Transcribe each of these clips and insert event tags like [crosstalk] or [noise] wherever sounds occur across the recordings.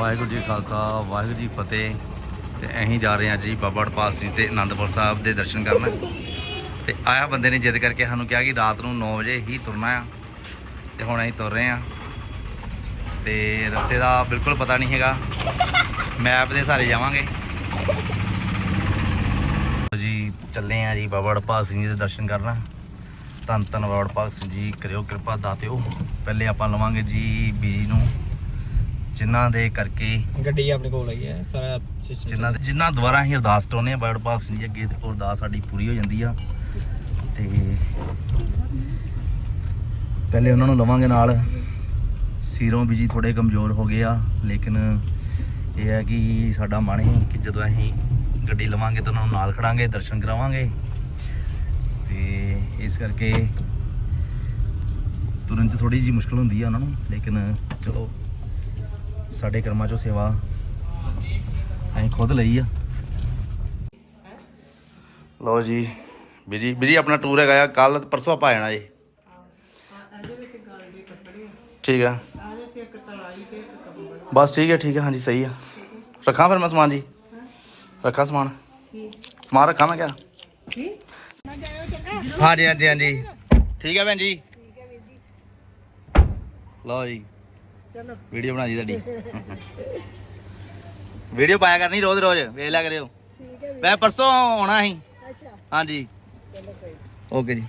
ਵਾਹਿਗੁਰੂ ਜੀ ਖਾਲਸਾ, ਵਾਹਿਗੁਰੂ ਜੀ ਫਤਿਹ। ਤੇ ਅਸੀਂ ਜਾ ਰਹੇ ਹਾਂ ਜੀ ਬਾਬਾ ਹਰਪਾਲ ਸਿੰਘ ਤੇ ਆਨੰਦਪੁਰ ਸਾਹਿਬ ਦੇ ਦਰਸ਼ਨ ਕਰਨ। ਤੇ ਆਇਆ ਬੰਦੇ ਨੇ ਜਿੱਦ ਕਰਕੇ ਸਾਨੂੰ ਕਿਹਾ ਕਿ ਰਾਤ ਨੂੰ 9 ਵਜੇ ਹੀ ਤੁਰਨਾ ਆ। ਤੇ ਹੁਣ ਅਸੀਂ ਤੁਰ ਰਹੇ ਹਾਂ। ਤੇ ਰਸਤੇ ਦਾ ਬਿਲਕੁਲ ਪਤਾ ਨਹੀਂ ਹੈਗਾ। ਮੈਪ ਦੇ ਸਾਰੇ ਜਾਵਾਂਗੇ। ਜੀ, ਚੱਲੇ ਆ ਜੀ ਬਾਬਾ ਹਰਪਾਲ ਸਿੰਘ ਜੀ ਦੇ ਦਰਸ਼ਨ ਕਰਨ। ਧੰਨ ਧੰਨ ਬਾਬਾ ਹਰਪਾਲ ਸਿੰਘ ਜੀ, ਕਰਿਓ ਕਿਰਪਾ, ਦਾਤਿਓ। ਪਹਿਲੇ ਆਪਾਂ ਲਵਾਂਗੇ ਜੀ ਬੀਜੀ ਨੂੰ। ਜਿਨ੍ਹਾਂ ਦੇ ਕਰਕੇ ਗੱਡੀ ਆਪਣੇ ਕੋਲ ਆਈ ਹੈ ਸਾਰਾ ਸਿਸਟਮ ਜਿਨ੍ਹਾਂ ਦੇ ਜਿਨ੍ਹਾਂ ਦੁਆਰਾ ਅਸੀਂ ਅਰਦਾਸ ਕਰਾਉਂਦੇ ਆ ਹਰਪਾਲ ਸਿੰਘ ਜੀ ਅੱਗੇ ਤੇ ਉਹ ਅਰਦਾਸ ਸਾਡੀ ਪੂਰੀ ਹੋ ਜਾਂਦੀ ਆ। ਤੇ ਪਹਿਲੇ ਉਹਨਾਂ ਨੂੰ ਲਵਾਂਗੇ ਨਾਲ। ਸੀਰੋਂ ਬੀਜੀ ਥੋੜੇ ਕਮਜ਼ੋਰ ਹੋ ਗਏ ਆ ਲੇਕਿਨ ਇਹ ਹੈ ਕਿ ਸਾਡਾ ਮਨ ਹੀ ਕਿ ਜਦੋਂ ਅਸੀਂ ਗੱਡੀ ਲਵਾਂਗੇ ਤਾਂ ਉਹਨਾਂ ਨੂੰ ਨਾਲ ਖੜਾਂਗੇ ਦਰਸ਼ਨ ਕਰਾਵਾਂਗੇ। ਤੇ ਇਸ ਕਰਕੇ ਤੁਰਨ 'ਚ ਥੋੜੀ ਜੀ ਮੁਸ਼ਕਲ ਹੁੰਦੀ ਆ ਉਹਨਾਂ ਨੂੰ ਲੇਕਿਨ ਚਲੋ ਸਾਡੇ ਕਰਮਾਂ 'ਚੋਂ ਸੇਵਾ ਅਸੀਂ ਖੁਦ ਲਈ ਆ। ਲਓ ਜੀ ਵੀਰੀ ਵੀਰੀ ਆਪਣਾ ਟੂਰ ਹੈਗਾ ਆ ਕੱਲ ਪਰਸੋਂ ਆਪਾਂ ਆ ਜਾਣਾ ਜੀ। ਠੀਕ ਆ। ਬਸ ਠੀਕ ਹੈ ਠੀਕ ਹੈ ਹਾਂਜੀ, ਸਹੀ ਆ। ਰੱਖਾਂ ਫਿਰ ਮੈਂ ਸਮਾਨ ਜੀ? ਰੱਖਾਂ ਸਮਾਨ? ਸਮਾਨ ਰੱਖਾਂ ਮੈਂ ਕਿਆ? ਹਾਂਜੀ ਹਾਂਜੀ ਹਾਂਜੀ। ਠੀਕ ਹੈ ਭੈਣ ਜੀ। ਲਓ ਜੀ। ਚਲੋ। ਵੀਡੀਓ ਬਣਾ ਦੀ ਤੁਹਾਡੀ ਵੀਡੀਓ ਪਾਇਆ ਕਰਨੀ ਰੋਜ਼ ਰੋਜ਼ ਵੇਖ ਲਿਆ ਕਰਿਓ। ਠੀਕ ਹੈ ਮੈਂ ਪਰਸੋਂ ਆਉਣਾ ਸੀ। ਅੱਛਾ। ਹਾਂਜੀ। ਚਲੋ ਕੋਈ ਓਕੇ ਜੀ।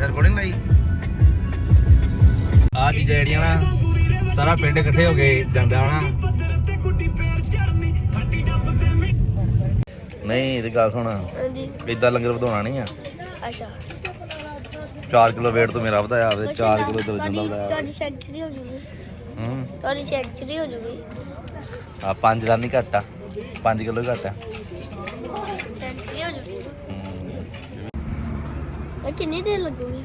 ਰਿਕਾਰਡਿੰਗ ਲਈ। ਆ ਚੀਜ਼ਾਂ ਜਿਹੜੀਆਂ ਨਾ ਸਾਰਾ ਪਿੰਡ ਇਕੱਠੇ ਹੋ ਕੇ ਜਾਂਦਾ ਹਨਾ ਨਹੀਂ ਇਹਦੀ ਗੱਲ ਸੁਣ। ਹਾਂਜੀ। ਇਦਾਂ ਲੰਗਰ ਵਧਾਉਣਾ ਨਹੀਂ ਆ। ਅੱਛਾ। 4 ਕਿਲੋ weight ਤੋਂ ਮੇਰਾ ਵਧਾਇਆ ਤੇ 4 ਕਿਲੋ ਦਰਜਨ ਦਾ ਵਧਾਇਆ। ਤੁਹਾਡੀ ਸੈਂਚਰੀ ਹੋ ਜੂਗੀ। ਹੂੰ। ਤੁਹਾਡੀ ਸੈਂਚਰੀ ਹੋ ਜੂਗੀ। ਆ 5 ਰਨ ਹੀ ਘੱਟ ਆ। 5 ਕਿਲੋ ਘੱਟ ਸੈਂਚਰੀ ਹੋ ਜੂਗੀ। ਇਹ ਕਿੰਨੀ ਦੇਰ ਲੱਗੂਗੀ?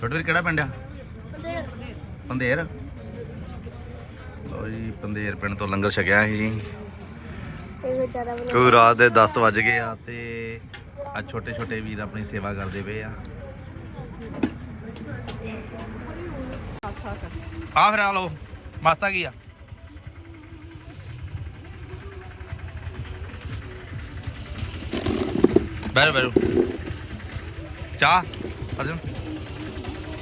ਛੋਟੇ ਵੀਰ ਕਿਹੜਾ ਪਿੰਡ ਆ? ਉਹਦੇ ਪੰਦੇਰ? ਲੋ ਜੀ ਪੰਦੇਰ ਪਿੰਡ ਤੋਂ ਲੰਗਰ ਛਕਿਆ ਸੀ ਜੀ ਇਹ ਵਿਚਾਰਾ ਰਾਤ ਦੇ 10 ਵੱਜ ਗਏ ਆ ਤੇ ਆ ਛੋਟੇ ਛੋਟੇ ਵੀਰ ਆਪਣੀ ਸੇਵਾ ਕਰਦੇ ਪਏ ਆ। ਆ ਫਿਰ ਆ ਲੋ ਮਾਸਾ ਕੀ ਆ? ਬੈਠੋ ਬੈਠੋ ਚਾਹ ਅਰਜੁਨ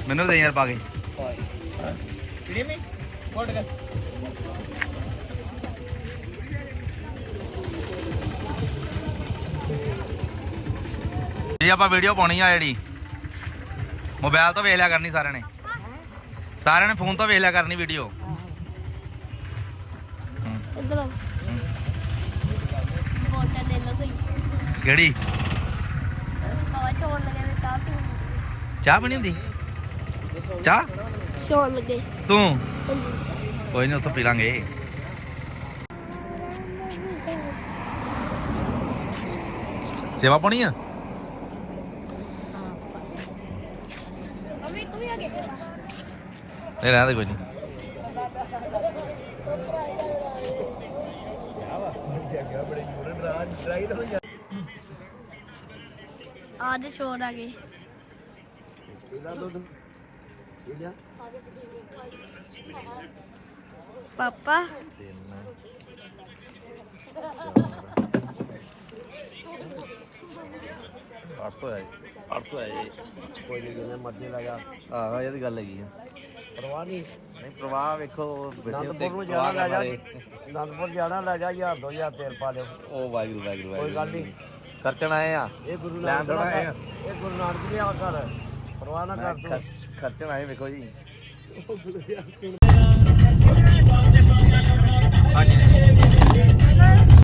ਮੈਨੂੰ ਦੇ ਯਾਰ ਪਾ ਕੇ। ਕਿਹੜੀ ਮੇ ਕੋਟ ਕਰ ਜੀ ਆਪਾਂ ਵੀਡੀਓ ਪਾਉਣੀ ਆ ਜਿਹੜੀ ਮੋਬਾਈਲ ਤੋਂ ਵੇਖ ਲਿਆ ਕਰਨੀ ਸਾਰਿਆਂ ਨੇ। ਸਾਰਿਆਂ ਨੇ ਫੋਨ ਤੋਂ ਵੇਖ ਲਿਆ ਕਰਨੀ ਵੀਡੀਓ ਇਧਰ। ਆ ਬੋਟਲ ਲੈ ਲਓ ਕੋਈ। ਕਿਹੜੀ? ਹਵਾ ਛੋਣ ਲੱਗੇ ਨੇ ਚਾਹ ਪੀਣ ਚਾਹ ਬਣੀ ਹੁੰਦੀ? ਚਾਹ? ਛੋਣ ਲੱਗੇ। ਤੂੰ? ਕੋਈ ਨਹੀਂ ਉੱਥੋਂ ਪੀ ਲਾਂਗੇ। ਸੇਵਾ ਪਾਉਣੀ ਆ? ਨਹੀਂ ਰਹਿੰਦੇ ਕੋਈ ਨਹੀਂ। आज छोड़ आ गई पापा 800 ਹੈ 800 ਹੈ ਕੋਈ ਨਹੀਂ ਜਿਹਨੇ ਮਰਜ਼ੀ ਲਗਾ ਆਹ ਇਹ ਗੱਲ ਹੈਗੀ ਆ। ਪਰਵਾਹ ਨਹੀਂ। ਨਹੀਂ ਪ੍ਰਵਾਹ ਵੇਖੋ ਨੰਦਪੁਰ ਨੂੰ ਜਾਣਾ ਲੈ ਜਾ। ਨੰਦਪੁਰ ਜਾਣਾ ਲੈ ਜਾ 1000 2000 ਤੇਲ ਪਾ ਲਿਓ। ਉਹ ਵਾਹਿਗੁਰੂ ਵਾਹਿਗੁਰੂ ਕੋਈ ਗੱਲ ਨਹੀਂ। ਖਰਚਣ ਆਏ ਆ। ਇਹ ਗੁਰੂ ਨਾਨਕ ਦਾ ਇਹ ਗੁਰੂ ਨਾਨਕ ਦੀ ਆ ਘਰ ਪਰਵਾਹ ਨਾ ਕਰ ਤੂੰ। ਖਰਚਣ ਆਏ ਵੇਖੋ ਜੀ। ਹਾਂਜੀ।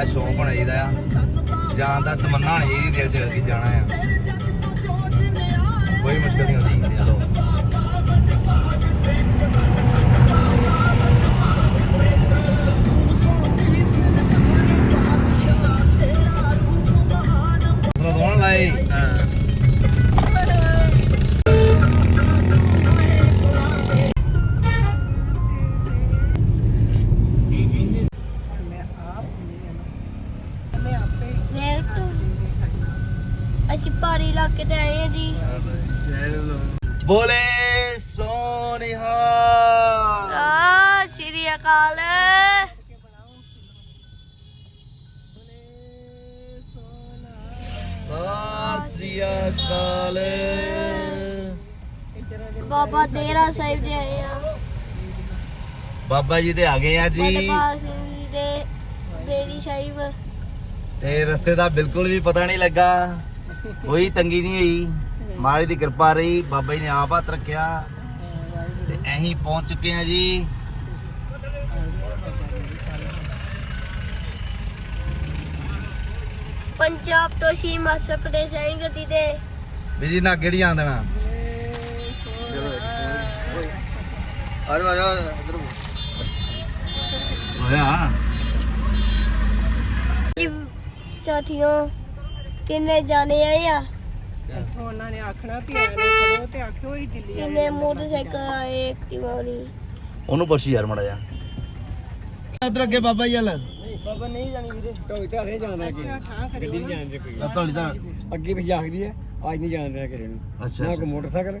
ਦਾ ਸ਼ੌਂਕ ਹੋਣਾ ਚਾਹੀਦਾ ਆ। ਜਾਣ ਦਾ ਤਮੰਨਾ ਹੋਣੀ ਚਾਹੀਦੀ ਦਿਲ 'ਚ, ਅਸੀਂ ਜਾਣਾ ਆ। ਬਾਬਾ ਦੇਰਾ ਸਾਹਿਬ ਦੇ ਆਏ ਆ। ਬਾਬਾ ਜੀ ਤੇ ਆ ਗਏ ਆ ਜੀ। ਵਡਪਾਲ ਸਿੰਘ ਜੀ ਦੇ ਬੇਰੀ ਸਾਹਿਬ। ਤੇ ਰਸਤੇ ਦਾ ਬਿਲਕੁਲ ਵੀ ਪਤਾ ਨਹੀਂ ਲੱਗਾ। ਕੋਈ ਤੰਗੀ ਨਹੀਂ ਹੋਈ। ਮਾਲੀ ਦੀ ਕਿਰਪਾ ਰਹੀ। ਬਾਬਾ ਜੀ ਨੇ ਆਪ ਹੱਥ ਰੱਖਿਆ। ਤੇ ਅਸੀਂ ਪਹੁੰਚ ਚੁੱਕੇ ਆ ਜੀ। ਪੰਜਾਬ ਤੋਂ ਪ੍ਰਦੇਸ਼ ਆਈ ਗੱਡੀ ਤੇ ਵੀ ਜੀ ਨਾ ਕਿਹੜੀ ਆਂਦ ਕਿੰਨੇ ਜਾਣੇ ਆਏ ਆ? ਉਹਨਾਂ ਨੇ ਆਖਣਾ ਵੀ ਐਨੂੰ ਖੜੋ ਤੇ ਆਖਿਓ ਹੀ ਦਿੱਲੀ ਕਿੰਨੇ ਮੋਟਰਸਾਈਕਲ ਆਏ ਐਕਟਿਵਾ ਨਹੀਂ ਉਹਨੂੰ ਪੁੱਛੀ ਯਾਰ ਮੜਾ ਜਾ ਉਧਰ ਅੱਗੇ ਬਾਬਾ ਜੀ ਹਲ ਬਾਬਾ ਨਹੀਂ ਜਾਣੀ ਵੀਰੇ। ਢੋਈ ਤੇ ਹਰੇ ਜਾਣਾ ਗੱਡੀ ਨਹੀਂ ਕੋਈ। ਤਾਂ ਅੱਗੇ ਵੀ ਜਾਗਦੀ ਹੈ ਅੱਜ ਨਹੀਂ ਜਾਣ ਰਿਹਾ ਕਿਸੇ ਨੂੰ। ਅੱਛਾ ਨਾ ਕੋਈ ਮੋਟਰਸਾਈਕਲ।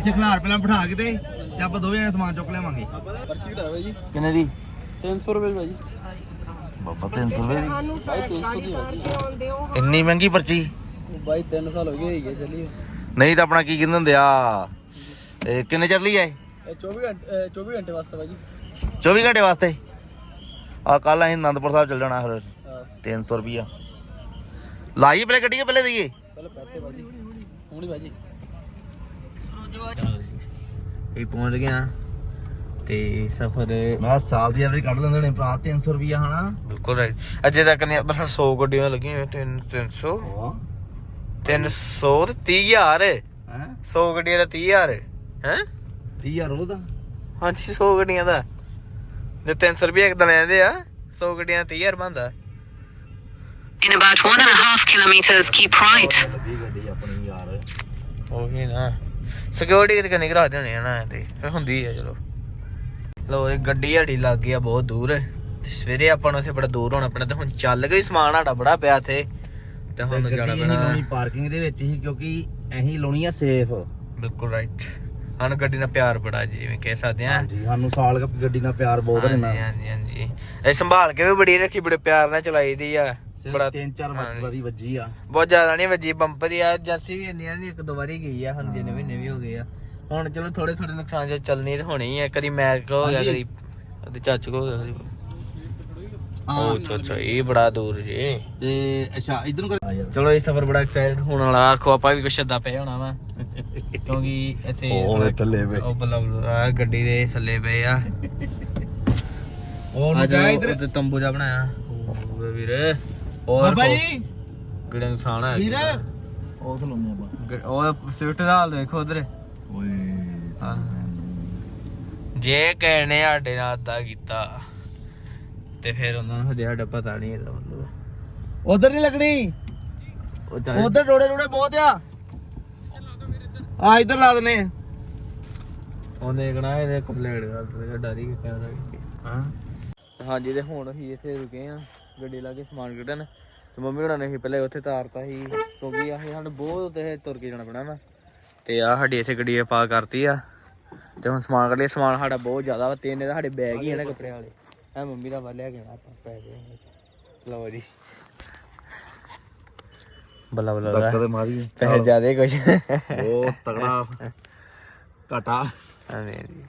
ਇੱਥੇ ਖਲਾਰ ਪਹਿਲਾਂ ਬਿਠਾ ਕੇ ਤੇ ਤੇ ਆਪਾਂ ਦੋਵੇਂ ਜਣੇ ਸਮਾਨ ਚੁੱਕ ਲਿਆਵਾਂਗੇ। ਪਰਚੀ ਕਟਾਓ ਜੀ ਕਿੰਨੇ ਦੀ? 300 ਰੁਪਏ ਭਾਜੀ। ਬਾਬਾ 300 ਰੁਪਏ ਦੀ? ਸਾਨੂੰ ਭਾਈ 300 ਦੀ ਭਾਜੀ ਇੰਨੀ ਮਹਿੰਗੀ ਪਰਚੀ? ਬਾਈ 3 ਸਾਲ ਹੋ ਗਏ ਹੋਈ ਗਏ ਚੱਲੀ ਨਹੀਂ ਤਾਂ ਆਪਣਾ ਕੀ ਕਹਿੰਦੇ ਹੁੰਦੇ ਆ? ਇਹ ਕਿੰਨੇ ਚਿਰ ਲਈ ਆਏ ਇਹ 24 ਘੰਟੇ 24 ਘੰਟੇ ਵਾਸਤੇ ਭਾਜੀ। 24 ਘੰਟੇ ਵਾਸਤੇ? ਆ ਕੱਲ ਅਸੀਂ ਅਨੰਦਪੁਰ ਸਾਹਿਬ ਚੱਲ ਜਾਣਾ ਫਿਰ। ਹਾਂ। 300 ਰੁਪਿਆ ਲਾਈਏ ਪਹਿਲੇ ਗੱਡੀ ਪਹਿਲੇ ਦਈਏ? ਪਹਿਲੇ ਪੈਸੇ ਭਾਜੀ। ਹੁਣ ਹੀ ਭਾਜੀ। ਇਹ ਪਹੁੰਚ ਗਿਆ ਤੇ ਸਫਰ ਮੈਂ ਸਾਲ ਦੀ ਐਵਰੇਜ ਕੱਢ ਲੈਂਦੇ ਨੇ ਭਰਾ 300 ਰੁਪਿਆ ਹਨਾ? ਬਿਲਕੁਲ ਰਾਈਟ ਅਜੇ ਤੱਕ ਨੇ ਬਸ 100 ਗੱਡੀਆਂ ਲੱਗੀਆਂ ਹੋਈਆਂ, ਤਿੰਨ 300 ਹਾਂ 300 ਤੇ 30000 ਹੈ? 100 ਗੱਡੀਆਂ ਦਾ 30000 ਹੈ? 30000 ਉਹ ਦਾ ਹਾਂਜੀ 100 ਗੱਡੀਆਂ ਦਾ। ਜੇ 300 ਰੁਪਏ ਇੱਕ ਦਿਨ ਲੈਂਦੇ ਆ 100 ਗੱਡੀਆਂ ਦਾ 30000 ਬਣਦਾ। In about one and a half kilometers, keep right. ਉਹੀ ਨਾ। ਸਿਕਿਉਰਿਟੀ ਕਿਤੇ ਨਿਗਰਾ ਦੇਣੀ ਆ ਨਾ ਇਹ ਹੁੰਦੀ ਹੈ ਚਲੋ। ਲੋ ਇਹ ਗੱਡੀ ਸਾਡੀ ਲੱਗ ਗਈ ਆ ਬਹੁਤ ਦੂਰ। ਤੇ ਸਵੇਰੇ ਆਪਾਂ ਨੂੰ ਇੱਥੇ ਬੜਾ ਦੂਰ ਹੋਣਾ ਪੈਣਾ ਤੇ ਹੁਣ ਚੱਲ ਗਈ ਸਮਾਨ ਸਾਡਾ ਬੜਾ ਪਿਆ ਇੱਥੇ। ਤੇ ਹੁਣ ਜਾਣਾ ਪੈਣਾ। ਪਾਰਕਿੰਗ ਦੇ ਵਿੱਚ ਹੀ ਕਿਉਂਕਿ ਅਸੀਂ ਲਾਉਣੀ ਆ ਸੇਫ ਬਿਲਕੁਲ ਰਾਈਟ ਸਾਨੂੰ ਗੱਡੀ ਨਾਲ ਪਿਆਰ ਬੜਾ ਜੀ, ਜਿਵੇਂ ਕਹਿ ਸਕਦੇ ਆ। ਹਾਂਜੀ ਸਾਨੂੰ ਸਾਲ ਗੱਡੀ ਨਾਲ ਪਿਆਰ ਬਹੁਤ ਰਹਿਣਾ ਹਾਂਜੀ ਹਾਂਜੀ। ਇਹ ਸੰਭਾਲ ਕੇ ਵੀ ਬੜੀ ਰੱਖੀ ਬੜੇ ਪਿਆਰ ਨਾਲ ਚਲਾਈ ਦੀ ਆ। ਬੜਾ ਤਿੰਨ ਚਾਰ ਹਾਂਜੀ। ਵਾਰੀ ਵੱਜੀ ਆ। ਬਹੁਤ ਜ਼ਿਆਦਾ ਨਹੀਂ ਵੱਜੀ ਬੰਪਰ ਹੀ ਆ ਏਜੰਸੀ ਵੀ ਇੰਨੀ ਨਹੀਂ ਇੱਕ ਦੋ ਵਾਰੀ ਗਈ ਆ ਹੁਣ ਜਿੰਨੇ ਮਹੀਨੇ ਵੀ ਹੋ ਗਏ ਆ। ਹੁਣ ਚਲੋ ਥੋੜੇ ਥੋੜੇ ਨੁਕਸਾਨ ਜੇ ਚੱਲਣੀ ਤੇ ਹੋਣੀ ਆ ਕਦੀ ਮੈਕ ਹੋ ਗਿਆ ਹਾਂਜੀ। ਕਦੀ ਕਦੀ ਚਾਚੂ ਕੋ ਹੋ ਗਿਆ ਕਦੀ ਉਹ ਅੱਛਾ ਅੱਛਾ ਇਹ ਬੜਾ ਦੂਰ ਜੀ। ਤੇ ਅੱਛਾ ਇਧਰ ਨੂੰ ਕਰ ਆ ਯਾਰ। ਚਲੋ ਇਹ ਸਫ਼ਰ ਬੜਾ ਐਕਸਾਈਟਡ ਹੋਣ ਵਾਲਾ ਆਖੋ ਆਪਾਂ ਵੀ ਕੁਛ ਛੱਦਾ ਪਿਆ ਹੋਣਾ ਵਾ। ਕਿਉਂਕਿ ਇੱਥੇ [laughs] ਉਹ ਵੇ ਥੱਲੇ ਵੇ। ਉਹ ਬੱਲਾ ਬੱਲਾ ਆਹ ਗੱਡੀ ਦੇ ਥੱਲੇ ਪਏ ਆ। ਉਹ ਨੂੰ ਅੱਜ ਕਹ ਇਧਰ। ਉੱਤੇ ਤੰਬੂ ਜਾ ਬਣਾਇਆ। ਓਏ ਵੀਰੇ। ਹੋਰ ਬਾਬਾ ਜੀ। ਕਿਹੜੇ ਨੁਕਸਾਨ ਹੈ ਵੀਰ। ਉਹ ਤੋਂ ਲਾਉਂਦੇ ਆਪਾਂ। ਗ- ਉਹ ਸਵਿਫਟ ਦਾ ਹਾਲ ਦੇਖੋ ਉਧਰ। ਓਏ ਹਾਂ। ਜੇ ਕਹਿਣੇ ਸਾਡੇ ਨਾਲ ਅੱਦਾ ਕੀਤਾ ਤੇ ਫਿਰ ਉਹਨਾਂ ਨੂੰ ਹਜੇ ਸਾਡਾ ਪਤਾ ਨਹੀਂ ਇਹਦਾ ਮਤਲਬ। ਉਧਰ ਨਹੀਂ ਲੱਗਣੀ? ਉਹ ਚੱਲ ਉਧਰ ਰੋੜੇ ਰੋੜੇ ਬਹੁਤ ਆ। ਆ ਇਧਰ ਲਾ ਦਨੇ ਉਹਨੇ ਕਹਣਾ ਇਹਦੇ ਕੰਪਲੇਂਟ ਕਰ ਦੇ ਡਰੀ ਕੇ ਕੈਮਰਾ ਹਾਂ। ਹਾਂਜੀ ਤੇ ਹੁਣ ਅਸੀਂ ਇੱਥੇ ਰੁਕੇ ਆ ਗੱਡੀ ਲਾ ਕੇ ਸਮਾਨ ਕੱਢਣ। ਤੇ ਮੰਮੀ ਹੁਣਾਂ ਨੇ ਅਸੀਂ ਪਹਿਲੇ ਉੱਥੇ ਤਾਰਤਾ ਸੀ ਕਿਉਂਕਿ ਅਸੀਂ ਸਾਨੂੰ ਬਹੁਤ ਤੇ ਤੁਰ ਕੇ ਜਾਣਾ ਪੈਣਾ ਵਾ ਤੇ ਆ ਸਾਡੀ ਇੱਥੇ ਗੱਡੀ ਪਾ ਕਰਤੀ ਆ। ਤੇ ਹੁਣ ਸਮਾਨ ਕੱਢ ਲਿਆ ਸਮਾਨ ਸਾਡਾ ਬਹੁਤ ਜ਼ਿਆਦਾ ਵਾ ਤਿੰਨ ਇਹਦਾ ਸਾਡੇ ਬੈਗ ਹੀ ਆ ਨਾ ਕੱਪੜੇ ਵਾਲੇ। ਇਹ ਮੰਮੀ ਦਾ ਵਾ ਲਿਆ ਕੇ ਨਾ ਆਪਾਂ ਪੈ ਗਏ ਲਓ ਜੀ। ਬੱਲਾ ਬੱਲਾ ਡਾਕਟਰ। ਦੇ ਮਾਰੀ ਪੈਸੇ ਜ਼ਿਆਦੇ ਕੁਛ। ਬਹੁਤ ਤਗੜਾ ਘਟਾ। ਹਾਂਜੀ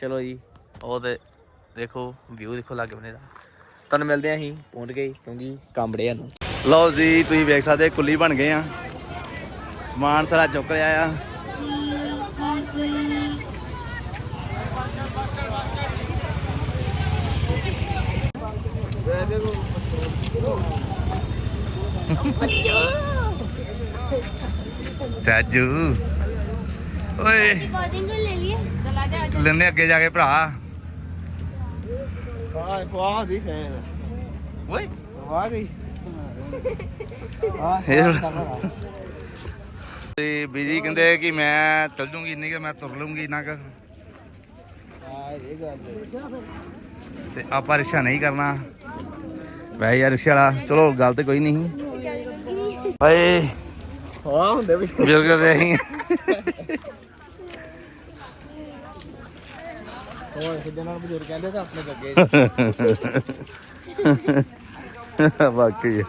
ਚਲੋ ਜੀ ਉਹ ਤੇ ਦੇਖੋ ਵਿਊ ਦੇਖੋ ਲੱਗ ਬਨੇ ਦਾ। ਤੁਹਾਨੂੰ ਮਿਲਦੇ ਆਂ ਅਸੀਂ ਪਹੁੰਚ ਗਏ ਕਿਉਂਕਿ ਕੰਮ ਬੜਿਆ ਨੂੰ ਲਓ ਜੀ ਤੁਸੀਂ ਵੇਖ ਸਕਦੇ ਕੁੱਲੀ ਬਣ ਗਏ ਆ। ਸਮਾਨ ਸਾਰਾ ਚੁੱਕ ਲਿਆ ਆ। ਚਾਜੂ ਓਏ। ਰਿਕਾਰਡਿੰਗ ਲੈ ਲਈਏ। ਲੈਣੇ ਅੱਗੇ ਜਾ ਕੇ ਭਰਾ। ਵਾਹ ਵਾਹ ਦੀ ਫੈਨ ਓਏ ਵਾਹ ਗਈ। ਤੇ ਬੀਜੀ ਕਹਿੰਦੇ ਕਿ ਮੈਂ ਚੱਲ ਜੂੰਗੀ ਇੰਨੀ ਕਿ ਮੈਂ ਤੁਰ ਲੂੰਗੀ ਨਾ ਕਿ। ਹਾਂ ਇਹ ਗੱਲ ਤੇ ਆਪਾਂ ਰਿਕਸ਼ਾ ਨਹੀਂ ਕਰਨਾ। ਵੈਸੇ ਯਾਰ ਰਿਕਸ਼ਾ ਵਾਲਾ। ਚਲੋ ਗੱਲ ਤੇ ਕੋਈ ਨਹੀਂ। ਓਏ ਹਾਂ? ਹੁੰਦੇ ਵੀ। ਬਜ਼ੁਰਗ ਦੇ ਅਸੀਂ ਸਿੱਧੇ ਨਾਲ ਬਜ਼ੁਰਗ ਕਹਿੰਦੇ ਤਾਂ ਆਪਣੇ ਗੱਗੇ [laughs] ਵਾਕਈ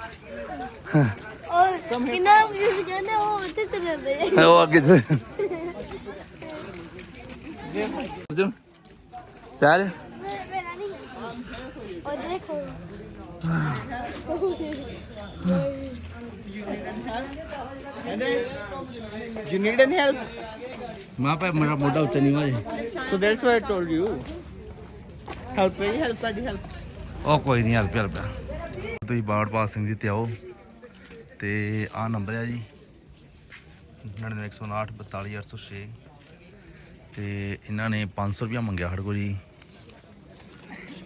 ਔਰ ਕਿੰਨਾ ਵੀ ਕਹਿੰਦੇ ਉਹ ਉੱਥੇ ਤੇ ਰਹਿੰਦੇ ਉਹ ਅੱਗੇ ਤੇ ਅਰਜੁਨ ਸਰ। ਉਹ ਦੇਖੋ। You need any help? ਮਾਂ ਪਾ ਮੇਰਾ ਮੋਢਾ ਉੱਤੇ ਨਹੀਂ ਵਾਜੇ So that's why I told you. Help me, help ਤੁਹਾਡੀ help. ਉਹ ਕੋਈ ਨਹੀਂ ਹਲਪ ਹਲਪ ਤੁਸੀਂ ਬਾੜ ਪਾਸ ਸਿੰਘ ਜੀ ਤੇ ਆਓ। ਤੇ ਆਹ ਨੰਬਰ ਹੈ ਜੀ। 99159 ਤੇ ਇਹਨਾਂ ਨੇ 500 ਰੁਪਇਆ ਮੰਗਿਆ ਸਾਡੇ ਕੋਲ ਜੀ।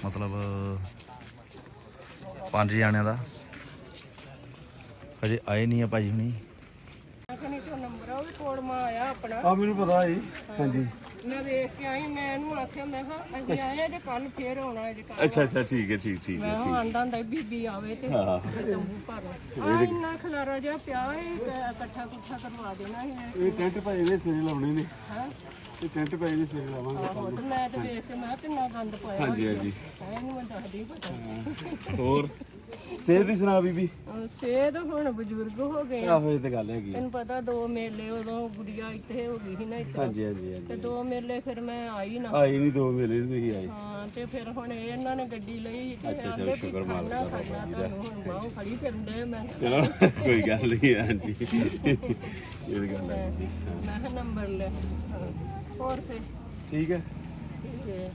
ਮਤਲਬ ਪੰਜ ਜਾਣਿਆਂ ਦਾ। ਅਜੇ ਆਏ ਨਹੀਂ ਆ ਭਾਜੀ ਹੁਣੀ। ਨੰਬਰ ਆ ਉਹ ਵੀ ਕੋਡ ਮਾ ਆਇਆ ਆਪਣਾ। ਆ ਮੈਨੂੰ ਪਤਾ ਜੀ। ਹਾਂਜੀ। ਮੈਂ ਵੇਖ ਕੇ ਆਈ ਮੈਂ ਇਹਨੂੰ ਆਖਿਆ ਮੈਂ ਕਿਹਾ ਅਸੀਂ ਆਏ ਜੇ ਕੱਲ ਫੇਰ ਆਉਣਾ ਇਹਦੇ ਘਰ ਅੱਛਾ ਅੱਛਾ ਠੀਕ ਹੈ ਠੀਕ ਠੀਕ ਮੈਂ ਕਿਹਾ ਆਂਦਾ ਹੁੰਦਾ ਸੀ, ਬੀਬੀ ਆਵੇ ਤੇ ਤੰਬੂ ਭਰ ਆ ਇੰਨਾ ਖਲਾਰਾ ਜਿਹਾ ਪਿਆ ਏ ਇਕੱਠਾ ਕੁੱਠਾ ਕਰਵਾ ਦੇਣਾ ਸੀ ਇਹ ਟੈਂਟ ਭਾਈ ਦੇ ਸਿਰੇ ਲਾਉਣੇ ਨੇ। ਹਾਂ। ਇਹ ਟੈਂਟ ਭਾਈ ਦੇ ਸਿਰੇ ਲਾਵਾਂਗੇ ਆਹੋ ਤੇ ਮੈਂ ਤੇ ਵੇਖ ਕੇ ਮੈਂ ਕਿਹਾ ਕਿੰਨਾ ਗੰਦ ਪਾਇਆ ਹਾਂਜੀ ਹਾਂਜੀ। ਹੈ ਇਹਨੂੰ ਮੈਂ ਦੱਸਦੀ ਪਤਾ। ਹੋਰ? ਸਿਹਤ ਦੀ ਸੁਣਾ ਬੀਬੀ। ਸੇਧ ਹੁਣ ਬਜ਼ੁਰਗ ਹੋ ਗਏ ਆ। ਆਹੋ ਇਹ ਤੇ ਗੱਲ ਹੈਗੀ ਤੈਨੂੰ ਪਤਾ ਦੋ ਮੇਲੇ ਉਦੋਂ ਗੁੜੀਆ ਇੱਥੇ ਹੋ ਗਈ ਸੀ ਨਾ ਇੱਥੇ ਹਾਂਜੀ ਹਾਂਜੀ ਹਾਂਜੀ। ਤੇ ਦੋ ਮੇਲੇ ਫਿਰ ਮੈਂ ਆਈ ਨਾ। ਆਈ ਨਹੀਂ ਦੋ ਮੇਲੇ ਨੀ ਤੁਸੀਂ ਆਏ। ਹਾਂ ਤੇ ਫਿਰ ਹੁਣ ਇਹ ਇਹਨਾਂ ਨੇ ਗੱਡੀ ਲਈ ਤੇ ਆਂਦੇ ਸ਼ੁਕਰ ਮਾਲਕਾ ਤੁਹਾਨੂੰ ਹੁਣ ਬਾਹੋਂ ਖੜੀ ਫਿਰਦੇ ਮੈਂ। ਚਲੋ ਕੋਈ ਗੱਲ ਨਹੀਂ ਆਂਟੀ। ਇਹ ਗੱਲ ਹੈ ਮੈਂ ਕਿਹਾ ਨੰਬਰ ਲੈ। ਹਾਂ। ਹੋਰ ਫੇ ਠੀਕ ਹੈ। ਤੇ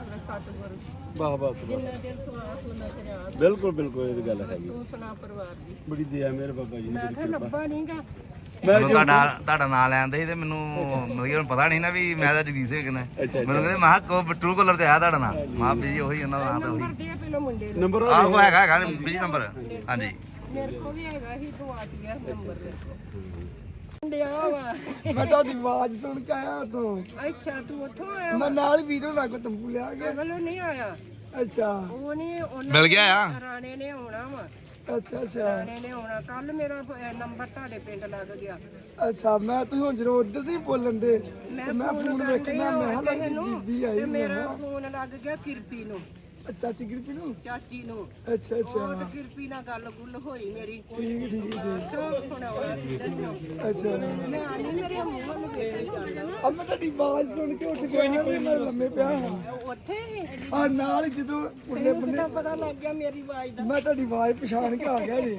ਸਤਿਗੁਰ ਵਾਹ ਵਾਹ ਜਿੰਨਾ ਦਿਨ ਸਵਾਸ ਉਹਨਾਂ ਤੇ ਆ ਬਿਲਕੁਲ ਬਿਲਕੁਲ ਇਹ ਗੱਲ ਹੈਗੀ। ਤੂੰ ਸੁਣਾ ਪਰਿਵਾਰ ਦੀ। ਬੜੀ ਦਇਆ ਮੇਰੇ ਬਾਬਾ ਜੀ ਮੈਂ ਕਿਹਾ ਲੱਭਾ ਨਹੀਂਗਾ ਮੈਨੂੰ ਤੁਹਾਡਾ ਤੁਹਾਡਾ ਨਾਮ ਲੈਂਦੇ ਸੀ ਤੇ ਮੈਨੂੰ ਮਤਲਬ ਕਿ ਹੁਣ ਪਤਾ ਨਹੀਂ ਨਾ ਵੀ ਮੈਂ ਤਾਂ ਜਗਦੀਸ਼ ਸਿੰਘ ਕਿਨੇ ਮੈਨੂੰ ਕਹਿੰਦੇ ਮਹਾ ਕੋ ਟਰੂ ਕਲਰ ਤੇ ਆਇਆ ਤੁਹਾਡਾ ਨਾਮ ਮਾਂ ਬੀਜੀ ਉਹੀ ਉਹਨਾਂ ਦਾ ਨਾਮ ਤਾਂ ਉਹੀ। ਕਰਦੇ ਆ ਪਹਿਲਾਂ ਮੁੰਡੇ ਨੂੰ ਨੰਬਰ ਆਹ ਕੋ ਹੈਗਾ ਹੈਗਾ ਬੀਜੀ ਨੰਬਰ। ਹਾਂਜੀ। ਮੇਰੇ ਕੋਲ ਵੀ ਹੈਗਾ ਸੀ ਤੂੰ ਆ ਗਿਆ ਨੰਬਰ ਮੇਰੇ ਕੋਲ ਮੁੰਡਿਆ ਵਾ। ਮੈਂ ਤੁਹਾਡੀ ਆਵਾਜ਼ ਸੁਣ ਕੇ ਆਇਆ ਉਤੋਂ ਅੱਛਾ ਤੂੰ ਉੱਥੋਂ ਆਇਆ ਮੈਂ ਨਾਲ ਵੀਰੋ ਲੱਗ ਤੰਬੂ ਲਿਆ ਗਿਆ ਵੱਲੋਂ ਨਹੀਂ ਆਇਆ? ਅੱਛਾ। ਉਹ ਨਹੀਂ ਉਹਨਾਂ ਮਿਲ ਗਿਆ ਆ? ਰਾਣੇ ਨੇ ਆਉਣਾ ਵਾ। ਅੱਛਾ ਅੱਛਾ। ਰਾਣੇ ਨੇ ਆਉਣਾ। ਕੱਲ ਮੇਰਾ ਨੰਬਰ ਤੁਹਾਡੇ ਪਿੰਡ ਲੱਗ ਗਿਆ। ਅੱਛਾ ਮੈਂ ਤੁਸੀਂ ਹੁਣ ਜਦੋਂ ਉਧਰ ਨਹੀਂ ਬੋਲਣ ਦੇ ਤੇ ਮੈਂ ਫੋਨ ਵੇਖਣਾ ਮੈਂ ਹਾਂ ਲੱਗੀ ਬੀਬੀ ਆਈ ਤੇ ਮੈਂ ਮੇਰਾ ਫੋਨ ਲੱਗ ਗਿਆ ਕਿਰਪੀ ਨੂੰ। ਅੱਛਾ ਚਿਗਰੀ ਨੂੰ? ਚਾਚੀ ਨੂੰ। ਅੱਛਾ ਉਹ ਅੱਛਾ ਤੇ ਕਿਰਪੀ ਨਾਲ ਗੱਲ ਗੁੱਲ ਹੋਈ ਮੇਰੀ। ਠੀਕ ਠੀਕ ਠੀਕ ਨੂੰ ਅੱਛਾ। ਮੈਂ ਆਨੀ ਮੇਰੇ ਮੂੰਹ ਨੂੰ ਵੇਖ ਮੈਂ ਤੁਹਾਡੀ ਆਵਾਜ਼ ਸੁਣ ਕੇ ਉੱਠ ਗਿਆ ਮੈਂ ਲੰਮੇ ਪਿਆ ਹਾਂ। ਉੱਥੇ ਹੀ। ਆ ਨਾਲ ਜਦੋਂ ਉੱਲੇ ਬੰਨੇ ਪਤਾ ਲੱਗ ਗਿਆ ਮੇਰੀ ਆਵਾਜ਼ ਦਾ? ਮੈਂ ਤੁਹਾਡੀ ਆਵਾਜ਼ ਪਛਾਣ ਕੇ ਆ ਗਿਆ ਜੀ।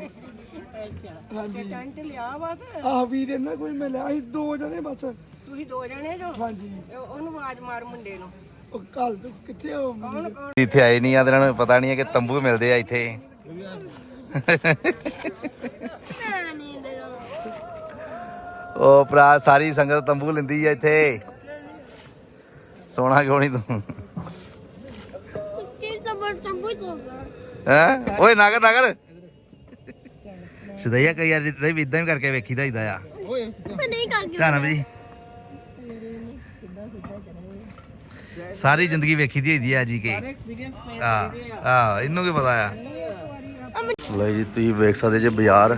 ਅੱਛਾ। ਹਾਂਜੀ। ਤੇ ਟੈਂਟ ਲਿਆ ਵਾ ਤੇ ਆਹ ਵੀਰ ਇਹਨਾਂ ਕੋਈ ਮੈਂ ਲਿਆ ਸੀ ਦੋ ਜਣੇ ਬਸ। ਤੁਸੀਂ ਦੋ ਜਣੇ ਜੋ? ਹਾਂਜੀ। ਉਹਨੂੰ ਆਵਾਜ਼ ਮਾਰ ਮੁੰਡੇ ਨੂੰ। ਉਹ ਕੱਲ ਕਿੱਥੇ ਹੋ ਇੱਥੇ ਆਏ ਨਹੀਂ ਆ ਤੇ ਇਹਨਾਂ ਨੂੰ ਪਤਾ ਨਹੀਂ ਹੈ ਕਿ ਤੰਬੂ ਮਿਲਦੇ ਆ ਇੱਥੇ। ਉਹ ਭਰਾ ਸਾਰੀ ਸੰਗਤ ਤੰਬੂ ਲੈਂਦੀ ਆ ਇੱਥੇ। ਸੋਣਾ ਕਿਉਂ ਨਹੀਂ ਤੂੰ? ਕੀ ਸਬਰ ਤੰਬੂ ਤੋਂ ਹੈ? ਓਏ ਨਾਗਰ ਨਾਗਰ। ਸਦਈਆ ਕਈ ਯਾਰ ਇਦਾਂ ਹੀ ਕਰਕੇ ਵੇਖੀਦਾ ਹੀਦਾ ਆ। ਮੈਂ ਨਹੀਂ ਕਰਕੇ ਧਿਆਨ ਨਾਲ ਵੀ ਸਾਰੀ ਜ਼ਿੰਦਗੀ ਵੇਖੀ ਦੀ ਆ ਜੀ ਕੇ। ਆ। ਆ ਇਹਨੂੰ ਕੀ ਪਤਾ ਆ? ਲੋ ਜੀ ਤੁਸੀਂ ਵੇਖ ਸਕਦੇ ਜੇ ਬਾਜ਼ਾਰ।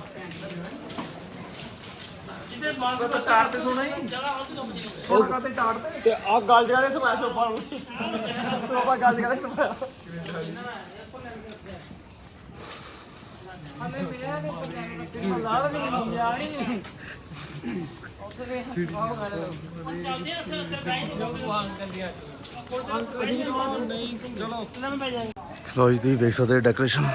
ਤੇ ਆ ਗੱਲ ਜਗਾ ਦੇ ਸਮਾਸ਼ ਸੋਫਾ ਨੂੰ ਸੋਫਾ ਗੱਲ ਜਗਾ ਦੇ ਸਮਾਸ਼ ਲੋ ਜੀ ਤੁਸੀਂ ਵੇਖ ਸਕਦੇ ਡੈਕੋਰੇਸ਼ਨ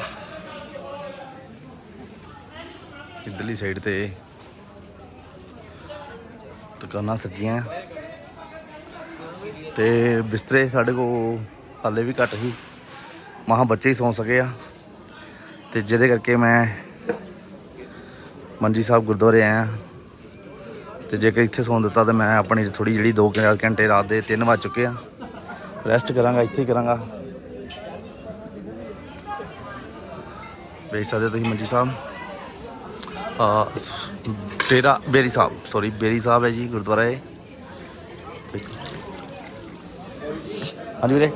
ਇਧਰਲੀ ਸਾਈਡ ਤੇ ਦੁਕਾਨਾਂ ਸੱਜੀਆਂ। ਤੇ ਬਿਸਤਰੇ ਸਾਡੇ ਕੋਲ ਹਾਲੇ ਵੀ ਘੱਟ ਸੀ। ਮਹਾ ਬੱਚੇ ਹੀ ਸੌਂ ਸਕੇ ਆ। ਤੇ ਜਿਹਦੇ ਕਰਕੇ ਮੈਂ ਮੰਜੀ ਸਾਹਿਬ ਗੁਰਦੁਆਰੇ ਆਇਆ। ਤੇ ਜੇਕਰ ਇੱਥੇ ਸੌਣ ਦਿੱਤਾ ਤਾਂ ਮੈਂ ਆਪਣੀ ਥੋੜੀ ਜਿਹੜੀ 2 ਘੰਟੇ ਰਾਤ ਦੇ 3 ਵੱਜ ਚੁੱਕੇ ਆ। ਰੈਸਟ ਕਰਾਂਗਾ, ਇੱਥੇ ਹੀ ਕਰਾਂਗਾ। ਵੇਖ ਸਕਦੇ ਤੁਸੀਂ ਮੰਜੀ ਸਾਹਿਬ। ਆ ਬੇਰਾ ਬੇਰੀ ਸਾਹਿਬ ਸੌਰੀ ਬੇਰੀ ਸਾਹਿਬ ਹੈ ਜੀ ਗੁਰਦੁਆਰਾ ਹੈ ਹਾਂਜੀ ਵੀਰੇ।